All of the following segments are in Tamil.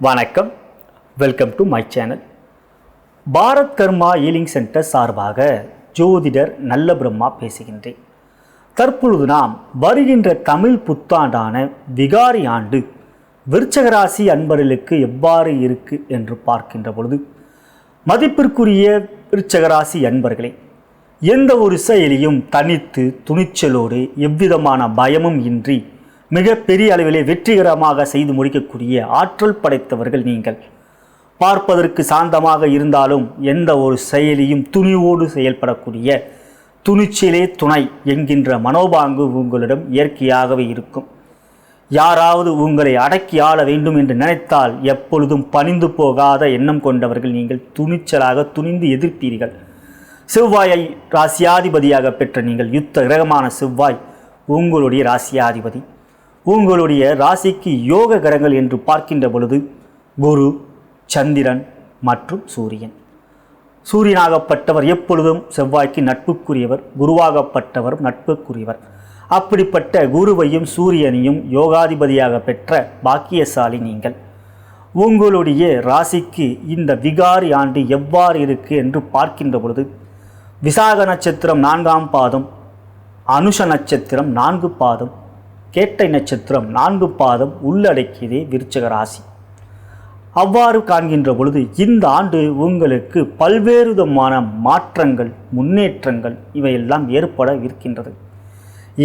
வணக்கம். Welcome to my channel Bharat karma healing centre சார்பாக ஜோதிடர் நல்ல பிரம்மா பேசுகின்றேன். தற்பொழுது நாம் வருகின்ற தமிழ் புத்தாண்டான விகாரி ஆண்டு விருச்சகராசி அன்பர்களுக்கு எவ்வாறு இருக்கு என்று பார்க்கின்ற பொழுது மதிப்பிற்குரிய விருச்சகராசி அன்பர்களே எந்த ஒரு செயலியும் தனித்து துணிச்சலோடு எவ்விதமான பயமும் இன்றி மிகப்பெரிய அளவிலே வெற்றிகரமாக செய்து முடிக்கக்கூடிய ஆற்றல் படைத்தவர்கள் நீங்கள். பார்ப்பதற்கு சாந்தமாக இருந்தாலும் எந்த ஒரு செயலியும் துணிவோடு செயல்படக்கூடிய துணிச்சலே துணை என்கின்ற மனோபாங்கு உங்களிடம் இயற்கையாகவே இருக்கும். யாராவது உங்களை அடக்கி ஆள வேண்டும் என்று நினைத்தால் எப்பொழுதும் பணிந்து போகாத எண்ணம் கொண்டவர்கள் நீங்கள் துணிச்சலாக துணிந்து எதிர்ப்பீர்கள். செவ்வாயை ராசியாதிபதியாக பெற்ற நீங்கள் யுத்த கிரகமான செவ்வாய் உங்களுடைய ராசியாதிபதி. உங்களுடைய ராசிக்கு யோக கிரகங்கள் என்று பார்க்கின்ற பொழுது குரு சந்திரன் மற்றும் சூரியன். சூரியனாகப்பட்டவர் எப்பொழுதும் செவ்வாய்க்கு நட்புக்குரியவர் குருவாகப்பட்டவர் நட்புக்குரியவர். அப்படிப்பட்ட குருவையும் சூரியனையும் யோகாதிபதியாக பெற்ற பாக்கியசாலி நீங்கள். உங்களுடைய ராசிக்கு இந்த விகாரி ஆண்டு எவ்வாறு இருக்கு என்று பார்க்கின்ற பொழுது விசாக நட்சத்திரம் நான்காம் பாதம் அனுஷ நட்சத்திரம் நான்கு பாதம் கேட்டை நட்சத்திரம் நான்கு பாதம் உள்ளடக்கியதே விருச்சக ராசி அவ்வாறு காண்கின்ற பொழுது இந்த ஆண்டு உங்களுக்கு பல்வேறு விதமான மாற்றங்கள் முன்னேற்றங்கள் இவையெல்லாம் ஏற்பட இருக்கின்றது.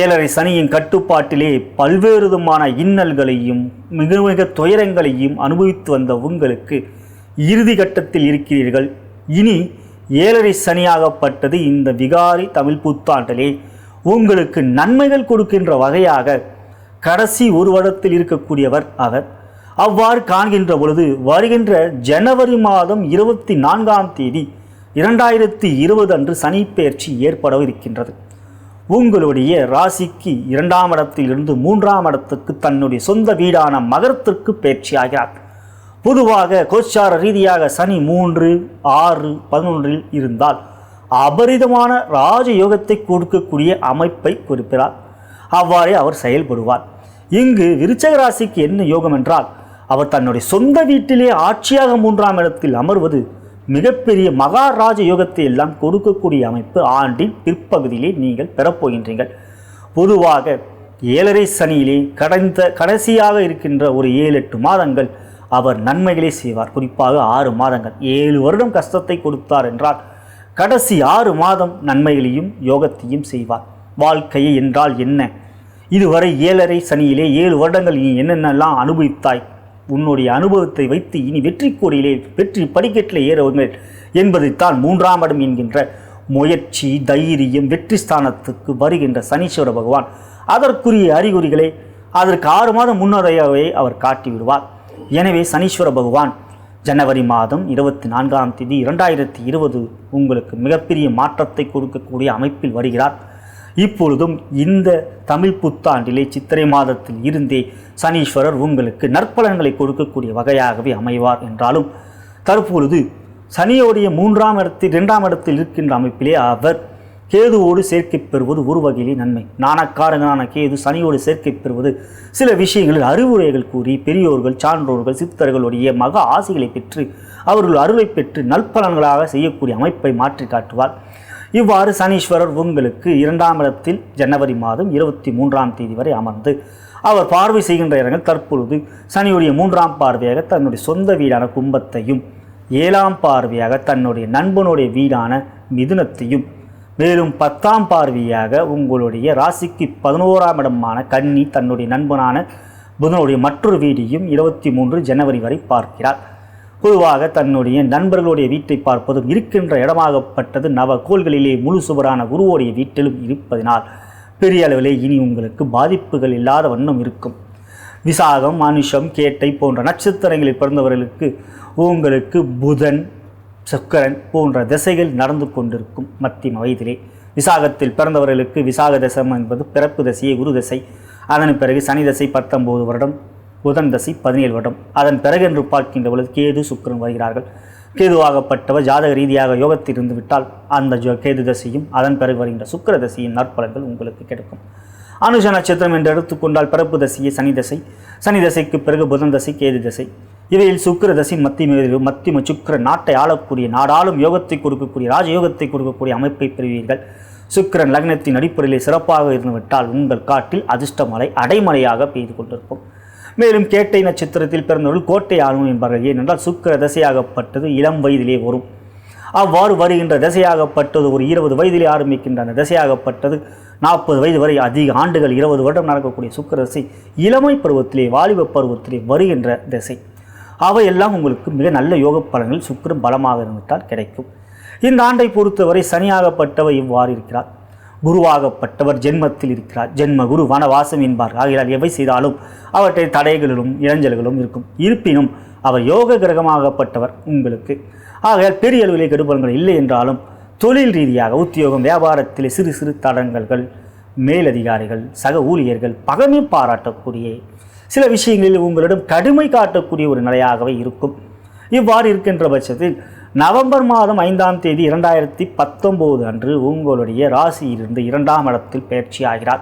ஏழரை சனியின் கட்டுப்பாட்டிலே பல்வேறு விதமான இன்னல்களையும் மிக மிக துயரங்களையும் அனுபவித்து வந்த உங்களுக்கு இறுதி கட்டத்தில் இருக்கிறீர்கள். இனி ஏழரை சனியாகப்பட்டது இந்த விகாரி தமிழ் புத்தாண்டிலே உங்களுக்கு நன்மைகள் கொடுக்கின்ற வகையாக கடைசி ஒரு வருடத்தில் இருக்கக்கூடியவர் அவர். அவ்வாறு காண்கின்ற பொழுது வருகின்ற ஜனவரி மாதம் இருபத்தி நான்காம் தேதி இரண்டாயிரத்தி இருபது அன்று சனிப்பெயர்ச்சி ஏற்பட இருக்கின்றது. உங்களுடைய ராசிக்கு இரண்டாம் இடத்தில் இருந்து மூன்றாம் இடத்துக்கு தன்னுடைய சொந்த வீடான மகரத்திற்கு பயிற்சியாகிறார் பொதுவாக கோச்சார ரீதியாக சனி மூன்று ஆறு பதினொன்றில் இருந்தால் அபரிதமான ராஜயோகத்தை கொடுக்கக்கூடிய அமைப்பை குறிப்பிறார் அவ்வாறே அவர் செயல்படுவார். இங்கு விருச்சக ராசிக்கு என்ன யோகம் என்றால் அவர் தன்னுடைய சொந்த வீட்டிலே ஆட்சியாக மூன்றாம் இடத்தில் அமர்வது மிகப்பெரிய மகாராஜ யோகத்தை எல்லாம் கொடுக்கக்கூடிய அமைப்பு ஆண்டின் பிற்பகுதியிலே நீங்கள் பெறப்போகின்றீர்கள். பொதுவாக ஏழரை சனியிலே கடந்த கடைசியாக இருக்கின்ற ஒரு ஏழு எட்டு மாதங்கள் அவர் நன்மைகளை செய்வார். குறிப்பாக ஆறு மாதங்கள். ஏழு வருடம் கஷ்டத்தை கொடுத்தார் என்றால் கடைசி ஆறு மாதம் நன்மைகளையும் யோகத்தையும் செய்வார். வாழ்க்கையை என்றால் என்ன? இதுவரை ஏழரை சனியிலே ஏழு வருடங்கள் நீ என்னென்னலாம் அனுபவித்தாய்? உன்னுடைய அனுபவத்தை வைத்து இனி வெற்றி கோடியிலே வெற்றி படிக்கட்டில் ஏறுவங்கள் என்பதைத்தான் மூன்றாம் இடம் என்கின்ற முயற்சி தைரியம் வெற்றி ஸ்தானத்துக்கு வருகின்ற சனீஸ்வர பகவான். அதற்குரிய அறிகுறிகளை அதற்கு ஆறு மாதம் முன்னரையாகவே அவர் காட்டி விடுவார் எனவே சனீஸ்வர பகவான் ஜனவரி மாதம் இருபத்தி நான்காம் தேதி இரண்டாயிரத்தி இருபது உங்களுக்கு மிகப்பெரிய மாற்றத்தை கொடுக்கக்கூடிய அமைப்பில் வருகிறார். இப்பொழுதும் இந்த தமிழ் புத்தாண்டிலே சித்திரை மாதத்தில் இருந்தே சனீஸ்வரர் உங்களுக்கு நற்பலன்களை கொடுக்கக்கூடிய வகையாகவே அமைவார் என்றாலும் தற்பொழுது சனியோடைய மூன்றாம் இடத்தில் இரண்டாம் இடத்தில் இருக்கின்ற அமைப்பிலே அவர் கேதுவோடு சேர்க்கை பெறுவது ஒரு வகையிலே நன்மை. நாணக்காரங்களான கேது சனியோடு சேர்க்கை பெறுவது சில விஷயங்களில் அறிவுரைகள் கூறி பெரியோர்கள் சான்றோர்கள் சித்தர்களுடைய மக ஆசைகளை பெற்று அவர்கள் அருளை பெற்று நற்பலன்களாக செய்யக்கூடிய அமைப்பை மாற்றி காட்டுவார். இவ்வாறு சனீஸ்வரர் உங்களுக்கு இரண்டாம் இடத்தில் ஜனவரி மாதம் இருபத்தி மூன்றாம் தேதி வரை அமர்ந்து அவர் பார்வை செய்கின்ற இடங்கள் தற்பொழுது சனியுடைய மூன்றாம் பார்வையாக தன்னுடைய சொந்த வீடான கும்பத்தையும் ஏழாம் பார்வையாக தன்னுடைய நண்பனுடைய வீடான மிதுனத்தையும் மேலும் பத்தாம் பார்வையாக உங்களுடைய ராசிக்கு பதினோராம் இடமான கன்னி தன்னுடைய நண்பனான புதனுடைய மற்றொரு வீடியும் இருபத்தி மூன்று ஜனவரி வரை பார்க்கிறார். பொதுவாக தன்னுடைய நண்பர்களுடைய வீட்டை பார்ப்பதும் இருக்கின்ற இடமாகப்பட்டது. நவகோள்களிலே முழு சுவரான குருவோடைய வீட்டிலும் இருப்பதினால் பெரிய அளவிலே இனி உங்களுக்கு பாதிப்புகள் இல்லாத வண்ணம் இருக்கும். விசாகம் மனுஷம் கேட்டை போன்ற நட்சத்திரங்களில் பிறந்தவர்களுக்கு உங்களுக்கு புதன் சுக்கரன் போன்ற திசைகள் நடந்து கொண்டிருக்கும் மத்திய வயதிலே. விசாகத்தில் பிறந்தவர்களுக்கு விசாக தசம் என்பது பிறப்பு தசையே குரு தசை. அதன் பிறகு சனி தசை பத்தொம்போது வருடம் புதன் தசை பதினேழு வருடம். அதன் பிறகு என்று பார்க்கின்ற பொழுது கேது சுக்கிரன் வருகிறார்கள். கேதுவாகப்பட்டவர் ஜாதக ரீதியாக யோகத்தில் இருந்து விட்டால் அந்த ஜோ- கேது தசையும் அதன் பிறகு வருகின்ற சுக்கர தசையின் நற்பலன்கள் உங்களுக்கு கிடைக்கும். அனுஷ நட்சத்திரம் என்று எடுத்துக்கொண்டால் பிறப்பு தசையே சனி தசை. சனி தசைக்கு பிறகு புதன் தசை கேது தசை. இவையில் சுக்கிர தசை மத்திய மத்தியம சுக்கிர நாட்டை ஆளக்கூடிய நாடாளும் யோகத்தை கொடுக்கக்கூடிய ராஜயோகத்தை கொடுக்கக்கூடிய அமைப்பை பெறுவீர்கள். சுக்கிரன் லக்னத்தின் அடிப்படையில் சிறப்பாக இருந்துவிட்டால் உங்கள் காட்டில் அதிர்ஷ்டமலை அடைமலையாக பெய்து கொண்டிருக்கும். மேலும் கேட்டை நட்சத்திரத்தில் பிறந்தவர்கள் கோட்டை ஆளும் என்பார்கள். ஏனென்றால் சுக்கிர தசையாகப்பட்டது இளம் வயதிலே வரும். அவ்வாறு வருகின்ற திசையாகப்பட்டது ஒரு இருபது வயதிலே ஆரம்பிக்கின்ற அந்த திசையாகப்பட்டது நாற்பது வயது வரை அதிக ஆண்டுகள் இருபது வருடம் நடக்கக்கூடிய சுக்கிர தசை இளமை பருவத்திலே வாலிப பருவத்திலே வருகின்ற திசை. அவையெல்லாம் உங்களுக்கு மிக நல்ல யோக பலன்கள் சுக்கிரன் பலமாக இருந்துவிட்டால் கிடைக்கும். இந்த ஆண்டை பொறுத்தவரை சனியாகப்பட்டவர் இவ்வாறு இருக்கிறார். குருவாகப்பட்டவர் ஜென்மத்தில் இருக்கிறார். ஜென்ம குரு வனவாசம் என்பார். ஆகையால் எவை செய்தாலும் அவற்றை தடைகளிலும் இளைஞர்களும் இருக்கும். இருப்பினும் அவர் யோக கிரகமாகப்பட்டவர் உங்களுக்கு. ஆகையால் பெரிய அளவிலே கெடுபலங்கள் இல்லை என்றாலும் தொழில் ரீதியாக உத்தியோகம் வியாபாரத்தில் சிறு சிறு தடங்கல்கள் மேலதிகாரிகள் சக ஊழியர்கள் பகமை பாராட்டக்கூடிய சில விஷயங்களில் உங்களிடம் கடுமை காட்டக்கூடிய ஒரு நிலையாகவே இருக்கும். இவ்வாறு இருக்கின்ற பட்சத்தில் நவம்பர் மாதம் ஐந்தாம் தேதி இரண்டாயிரத்தி பத்தொம்போது அன்று உங்களுடைய ராசியிலிருந்து இரண்டாம் இடத்தில் பயிற்சி ஆகிறார்.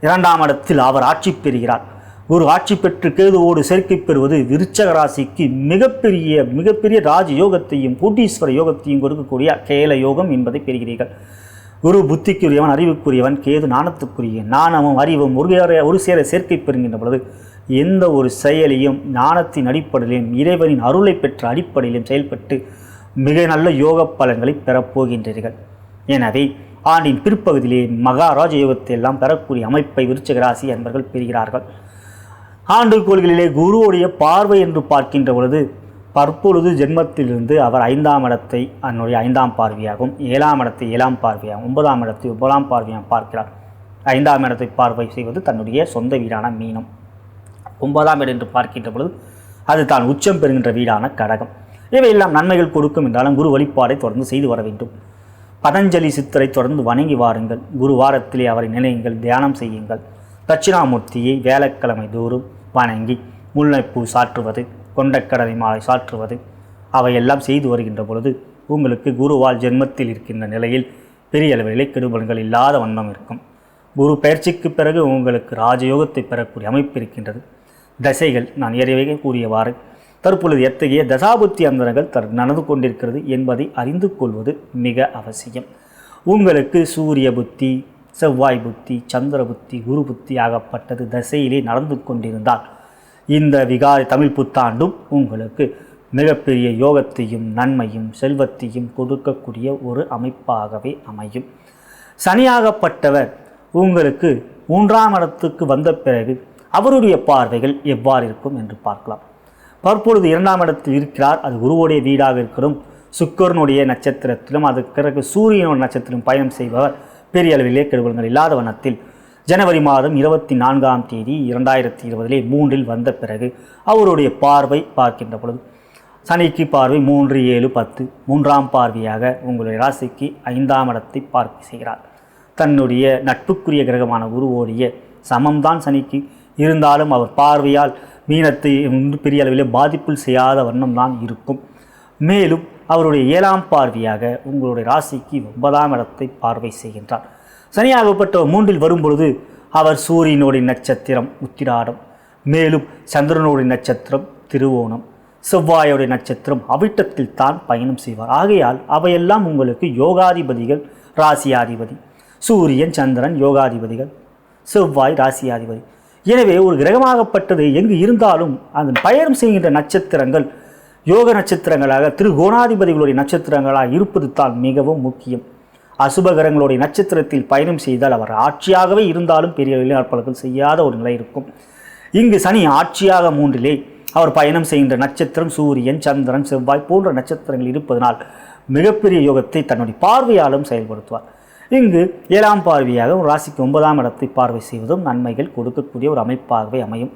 இரண்டாம் இடத்தில் அவர் ஆட்சி பெறுகிறார். ஒரு ஆட்சி பெற்று கேதுவோடு சேர்க்கை பெறுவது விருச்சக ராசிக்கு மிகப்பெரிய மிகப்பெரிய ராஜ யோகத்தையும் கூட்டீஸ்வர யோகத்தையும் கொடுக்கக்கூடிய கேல யோகம் என்பதை பெறுகிறீர்கள். குரு புத்திக்குரியவன் அறிவுக்குரியவன் கேது நாணத்துக்குரிய நாணமும் அறிவும் ஒரு சேர- ஒரு சேர சேர்க்கை பெறுகின்ற பொழுது எந்த ஒரு செயலையும் ஞானத்தின் அடிப்படையிலும் இறைவனின் அருளை பெற்ற அடிப்படையிலும் செயல்பட்டு மிக நல்ல யோக பலன்களை பெறப்போகின்றீர்கள். எனவே ஆண்டின் பிற்பகுதியிலே மகாராஜ யோகத்தை எல்லாம் பெறக்கூடிய அமைப்பை விருச்சக ராசி அன்பர்கள் பெறுகிறார்கள். ஆண்டுகோள்களிலே குருவுடைய பார்வை என்று பார்க்கின்ற பொழுது பற்பொழுது ஜென்மத்திலிருந்து அவர் ஐந்தாம் இடத்தை அதனுடைய ஐந்தாம் பார்வையாகவும் ஏழாம் இடத்தை ஏழாம் பார்வையாகவும் ஒன்பதாம் இடத்தை ஒன்பதாம் பார்வையாக பார்க்கிறார். ஐந்தாம் இடத்தை பார்வை செய்வது தன்னுடைய சொந்த வீடான மீனம். ஒன்பதாம் இடம் என்று பார்க்கின்ற பொழுது அது தான் உச்சம் பெறுகின்ற வீடான கடகம். இவையெல்லாம் நன்மைகள் கொடுக்கும் என்றாலும் குரு வழிபாடை தொடர்ந்து செய்து வர வேண்டும். பதஞ்சலி சித்தரை தொடர்ந்து வணங்கி வாருங்கள். குரு வாரத்திலே அவரை நினையுங்கள் தியானம் செய்யுங்கள். தட்சிணாமூர்த்தியை வேலைக்கிழமை தோறும் வணங்கி முல்லைப்பூ சாற்றுவது கொண்டக்கடலை மாலை சாற்றுவது அவையெல்லாம் செய்து வருகின்ற பொழுது உங்களுக்கு குருவால் ஜென்மத்தில் இருக்கின்ற நிலையில் பெரிய அளவிலே கெடுபல்கள் இல்லாத வண்ணம் இருக்கும். குரு பயிற்சிக்கு பிறகு உங்களுக்கு ராஜயோகத்தை பெறக்கூடிய அமைப்பு இருக்கின்றது. தசைகள் நான் ஏற்கனவே கூறியவாறு தற்பொழுது எத்தகைய தசாபுத்தி அந்தரங்கள் தர் நடந்து கொண்டிருக்கிறது என்பதை அறிந்து கொள்வது மிக அவசியம். உங்களுக்கு சூரிய புத்தி செவ்வாய் புத்தி சந்திர புத்தி குரு புத்தி ஆகப்பட்டது தசையிலே நடந்து கொண்டிருந்தால் இந்த விகாரி தமிழ் புத்தாண்டும் உங்களுக்கு மிகப்பெரிய யோகத்தையும் நன்மையும் செல்வத்தையும் கொடுக்கக்கூடிய ஒரு அமைப்பாகவே அமையும். சனியாகப்பட்டவர் உங்களுக்கு மூன்றாம் இடத்துக்கு வந்த பிறகு அவருடைய பார்வைகள் எவ்வாறு இருக்கும் என்று பார்க்கலாம். தற்பொழுது இரண்டாம் இடத்தில் இருக்கிறார். அது குருவுடைய வீடாக இருக்கிறோம் சுக்கரனுடைய நட்சத்திரத்திலும் அதுக்கு பிறகு சூரியனோட நட்சத்திரம் பயணம் செய்பவர் பெரிய அளவிலே கெடுபலங்கள் இல்லாத வண்ணத்தில். ஜனவரி மாதம் இருபத்தி நான்காம் தேதி இரண்டாயிரத்தி இருபதிலே மூன்றில் வந்த பிறகு அவருடைய பார்வை பார்க்கின்ற பொழுது சனிக்கு பார்வை மூன்று ஏழு பத்து மூன்றாம் பார்வையாக உங்களுடைய ராசிக்கு ஐந்தாம் இடத்தை பார்வை செய்கிறார். தன்னுடைய நட்புக்குரிய கிரகமான குருவோடைய சமம்தான் சனிக்கு. இருந்தாலும் அவர் பார்வையால் மீனத்தை வந்து பெரிய அளவிலே பாதிப்பில் செய்யாத வண்ணம் தான் இருக்கும். மேலும் அவருடைய ஏழாம் பார்வையாக உங்களுடைய ராசிக்கு ஒன்பதாம் இடத்தை பார்வை செய்கின்றார். சனியாகப்பட்ட மூன்றில் வரும்பொழுது அவர் சூரியனுடைய நட்சத்திரம் உத்திராடம். மேலும் சந்திரனுடைய நட்சத்திரம் திருவோணம். செவ்வாயோடைய நட்சத்திரம் அவிட்டத்தில் தான் பயணம் செய்வார். ஆகையால் அவையெல்லாம் உங்களுக்கு யோகாதிபதிகள் ராசியாதிபதி. சூரியன் சந்திரன் யோகாதிபதிகள். செவ்வாய் ராசியாதிபதி. எனவே ஒரு கிரகமாகப்பட்டது எங்கு இருந்தாலும் அதன் பயணம் செய்கின்ற நட்சத்திரங்கள் யோக நட்சத்திரங்களாக திருகோணாதிபதிகளுடைய நட்சத்திரங்களாக இருப்பது தான் மிகவும் முக்கியம். அசுபகரங்களுடைய நட்சத்திரத்தில் பயணம் செய்தால் அவர் ஆட்சியாகவே இருந்தாலும் பெரிய வெளிநாட்பலர்கள் செய்யாத ஒரு நிலை இருக்கும். இங்கு சனி ஆட்சியாக மூன்றிலே அவர் பயணம் செய்கின்ற நட்சத்திரம் சூரியன் சந்திரன் செவ்வாய் போன்ற நட்சத்திரங்கள் இருப்பதனால் மிகப்பெரிய யோகத்தை தன்னுடைய பார்வையாலும் செயல்படுத்துவார். இங்கு ஏழாம் பார்வையாக ஒரு ராசிக்கு ஒன்பதாம் இடத்தை பார்வை செய்வதும் நன்மைகள் கொடுக்கக்கூடிய ஒரு அமைப்பாகவே அமையும்.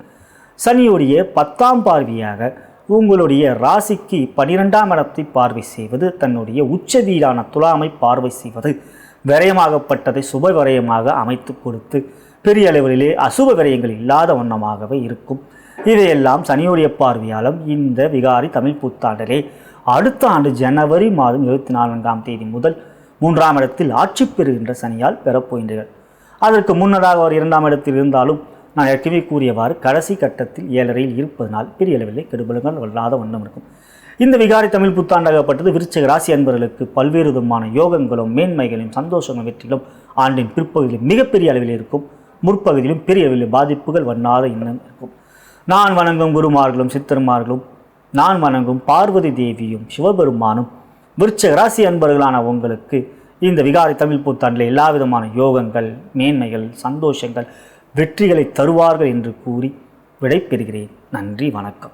சனியுடைய பத்தாம் பார்வையாக உங்களுடைய ராசிக்கு பனிரெண்டாம் இடத்தை பார்வை செய்வது தன்னுடைய உச்ச வீடான துலாமை பார்வை செய்வது விரயமாகப்பட்டதை சுப விரயமாக அமைத்து கொடுத்து பெரிய அளவிலே அசுப விரயங்கள் இல்லாத வண்ணமாகவே இருக்கும். இதையெல்லாம் சனியுடைய பார்வையாலும் இந்த விகாரி தமிழ் புத்தாண்டிலே அடுத்த ஆண்டு ஜனவரி மாதம் இருபத்தி நான்காம் தேதி முதல் மூன்றாம் இடத்தில் ஆட்சி பெறுகின்ற சனியால் பெறப்போகின்றீர்கள். அதற்கு முன்னதாக அவர் இரண்டாம் இடத்தில் இருந்தாலும் நான் ஏற்கனவே கூறியவாறு கடைசி கட்டத்தில் ஏழரையில் இருப்பதனால் பெரிய அளவில் கெடுபலங்கள் வல்லாத வண்ணம் இருக்கும். இந்த விகாரி தமிழ் புத்தாண்டாகப்பட்டது விருச்சிக ராசி அன்பர்களுக்கு பல்வேறு விதமான யோகங்களும் மேன்மைகளும் சந்தோஷங்களும் வெற்றிகளும் ஆண்டின் பிற்பகுதியில் மிகப்பெரிய அளவில் இருக்கும். முற்பகுதியிலும் பெரிய அளவில் பாதிப்புகள் வண்ணாத இன்னும் இருக்கும். நான் வணங்கும் குருமார்களும் சித்தர்மார்களும் நான் வணங்கும் பார்வதி தேவியும் சிவபெருமானும் விருச்சக ராசி அன்பர்களான உங்களுக்கு இந்த விகாரி தமிழ் புத்தாண்டில் எல்லா விதமான யோகங்கள் மேன்மைகள் சந்தோஷங்கள் வெற்றிகளை தருவார்கள் என்று கூறி விடைபெறுகிறேன். நன்றி வணக்கம்.